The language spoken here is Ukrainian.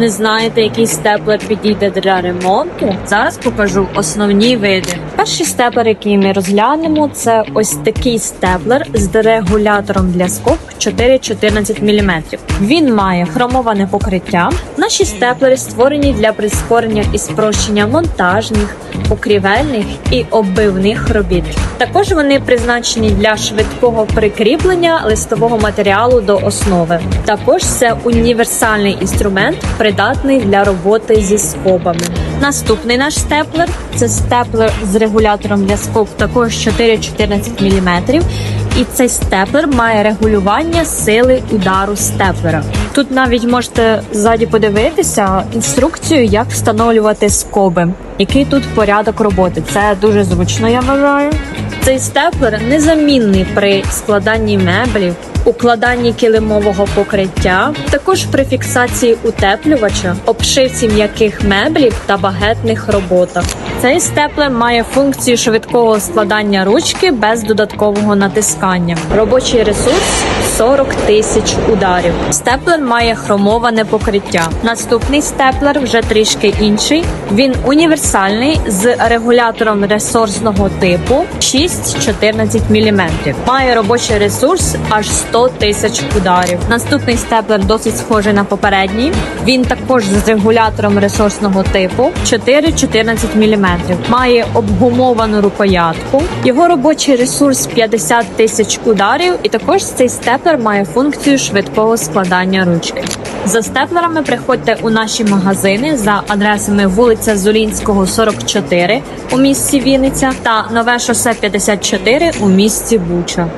Не знаєте, який степлер підійде для ремонту? Зараз покажу основні види. Перший степлер, який ми розглянемо, це ось такий степлер з дерегулятором для скоб 4-14 мм. Він має хромоване покриття. Наші степлери створені для прискорення і спрощення монтажних, покрівельних і оббивних робіт. Також вони призначені для швидкого прикріплення листового матеріалу до основи. Також це універсальний інструмент, придатний для роботи зі скобами. Наступний наш степлер це степлер з регулятором для скоб також 4-14 мм. І цей степлер має регулювання сили удару степлера. Тут навіть можете ззаді подивитися інструкцію, як встановлювати скоби, який тут порядок роботи. Це дуже зручно, я вважаю. Цей степлер незамінний при складанні меблів, укладанні килимового покриття, також при фіксації утеплювача, обшивці м'яких меблів та багетних роботах. Цей степлер має функцію швидкого складання ручки без додаткового натискання. Робочий ресурс 40 тисяч ударів. Степлер має хромоване покриття. Наступний степлер вже трішки інший. Він універсальний з регулятором ресурсного типу 6-14 мм. Має робочий ресурс аж 100 тисяч ударів. Наступний степлер досить схожий на попередній. Він також з регулятором ресурсного типу 4-14 мм. Має обгумовану рукоятку. Його робочий ресурс 50 тисяч ударів, і також цей степлер має функцію швидкого складання ручки. За степлерами приходьте у наші магазини за адресами вулиця Зулінського, 44 у місті Вінниця та Нове шосе 54 у місті Буча.